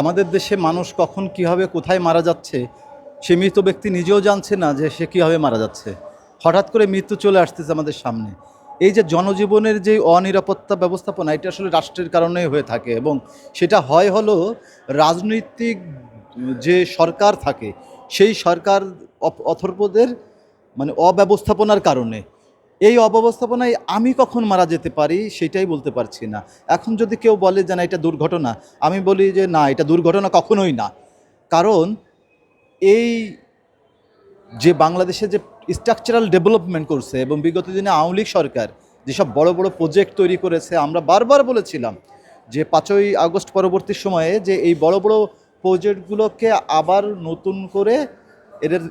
আমাদের দেশে মানুষ কখন কীভাবে কোথায় মারা যাচ্ছে, সে মৃত ব্যক্তি নিজেও জানছে না যে সে কীভাবে মারা যাচ্ছে। হঠাৎ করে মৃত্যু চলে আসতেছে আমাদের সামনে। এই যে জনজীবনের যে অনিরাপত্তা ব্যবস্থাপনা, এটা আসলে রাষ্ট্রের কারণেই হয়ে থাকে এবং সেটা হয় হলো রাজনৈতিক যে সরকার থাকে, সেই সরকার অথর্বদের মানে অব্যবস্থাপনার কারণে। এই অব্যবস্থাপনায় আমি কখন মারা যেতে পারি সেটাই বলতে পারছি না। এখন যদি কেউ বলে যে না, এটা দুর্ঘটনা, আমি বলি যে না, এটা দুর্ঘটনা কখনোই না। কারণ এই যে বাংলাদেশে যে স্ট্রাকচারাল ডেভেলপমেন্ট করছে এবং বিগত দিনে আওয়ামী লীগ সরকার যেসব বড় বড় প্রজেক্ট তৈরি করেছে, আমরা বারবার বলেছিলাম যে পাঁচই আগস্ট পরবর্তী সময়ে যে এই বড় বড় প্রজেক্টগুলোকে আবার নতুন করে এদের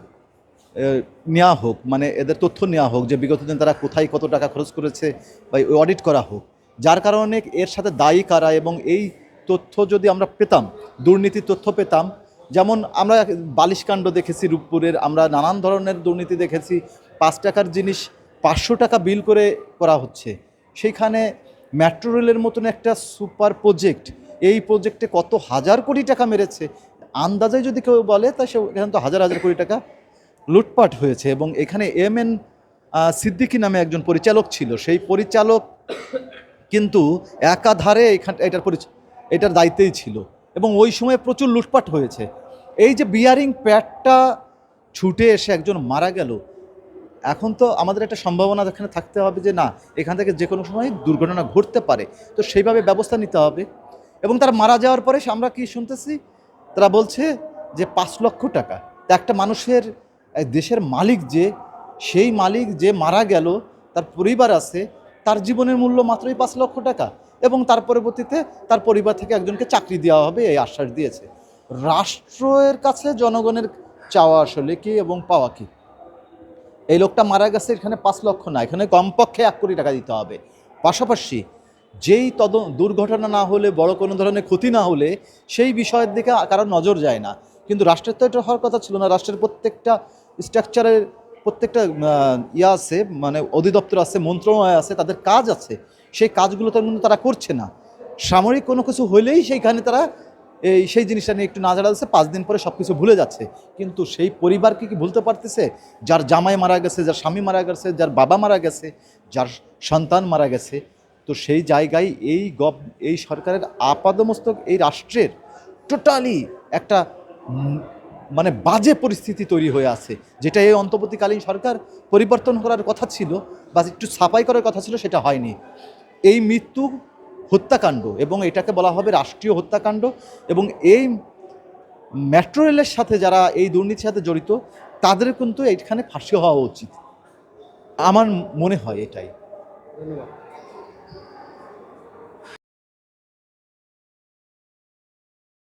নেওয়া হোক মানে এদের তথ্য নেওয়া হোক যে বিগত দিন তারা কোথায় কত টাকা খরচ করেছে বা অডিট করা হোক। যার কারণে এর সাথে দায়ী কারা এবং এই তথ্য যদি আমরা পেতাম, দুর্নীতির তথ্য পেতাম, যেমন আমরা বালিশকাণ্ড দেখেছি রূপপুরের, আমরা নানান ধরনের দুর্নীতি দেখেছি, পাঁচ টাকার জিনিস পাঁচশো টাকা বিল করে করা হচ্ছে। সেইখানে মেট্রো রেলের মতন একটা সুপার প্রজেক্ট, এই প্রজেক্টে কত হাজার কোটি টাকা মেরেছে। আন্দাজে যদি কেউ বলে, তা সে, এখানে তো হাজার হাজার কোটি টাকা লুটপাট হয়েছে এবং এখানে এম এন সিদ্দিকি নামে একজন পরিচালক ছিল। সেই পরিচালক কিন্তু একাধারে এখান, এটার পরিচ, এটার দায়িত্বেই ছিল। এবং ওই সময় প্রচুর লুটপাট হয়েছে। এই যে বিয়ারিং প্যাডটা ছুটে এসে একজন মারা গেল, এখন তো আমাদের একটা সম্ভাবনা এখানে থাকতে হবে যে না, এখান থেকে যে কোনো সময় দুর্ঘটনা ঘটতে পারে। তো সেইভাবে ব্যবস্থা নিতে হবে। এবং তারা মারা যাওয়ার পরে আমরা কি শুনতেছি? তারা বলছে যে পাঁচ লক্ষ টাকা। তা একটা মানুষের দেশের মালিক যে, সেই মালিক যে মারা গেল, তার পরিবার আছে, তার জীবনের মূল্য মাত্রই পাঁচ লক্ষ টাকা এবং তার পরবর্তীতে তার পরিবার থেকে একজনকে চাকরি দেওয়া হবে, এই আশ্বাস দিয়েছে। রাষ্ট্রের কাছে জনগণের চাওয়া আসলে কি এবং পাওয়া কি? এই লোকটা মারা গেছে, এখানে পাঁচ লক্ষ না, এখানে কমপক্ষে এক কোটি টাকা দিতে হবে। পাশাপাশি যেই তদ, দুর্ঘটনা না হলে, বড় কোনো ধরনের ক্ষতি না হলে, সেই বিষয়ের দিকে কারোর নজর যায় না। কিন্তু রাষ্ট্রের তো এটা হওয়ার কথা ছিল না, রাষ্ট্রের প্রত্যেকটা স্ট্রাকচারের প্রত্যেকটা ইয়া আছে মানে অধিদপ্তর আছে, মন্ত্রণালয় আছে, তাদের কাজ আছে, সেই কাজগুলো তো কিন্তু তারা করছে না। সামরিক কোনো কিছু হলেই সেইখানে তারা এই সেই জিনিসটা নিয়ে একটু নাজারা দিচ্ছে পাঁচ দিন পরে সব কিছু ভুলে যাচ্ছে। কিন্তু সেই পরিবারকে কি ভুলতে পারতেছে? যার জামাই মারা গেছে, যার স্বামী মারা গেছে, যার বাবা মারা গেছে, যার সন্তান মারা গেছে, তো সেই জায়গায় এই গভ, এই সরকারের আপাদমস্তক এই রাষ্ট্রের টোটালি একটা মানে বাজে পরিস্থিতি তৈরি হয়ে আছে, যেটা এই অন্তর্বর্তীকালীন সরকার পরিবর্তন করার কথা ছিল বা একটু ছাপাই করার কথা ছিল, সেটা হয়নি। এই মৃত্যু হত্যাকাণ্ড এবং এটাকে বলা হবে রাষ্ট্রীয় হত্যাকাণ্ড এবং এই মেট্রো রেলের সাথে যারা এই দুর্নীতির সাথে জড়িত, তাদের কিন্তু এইখানে ফাঁসি হওয়া উচিত। আমার মনে হয় এটাই।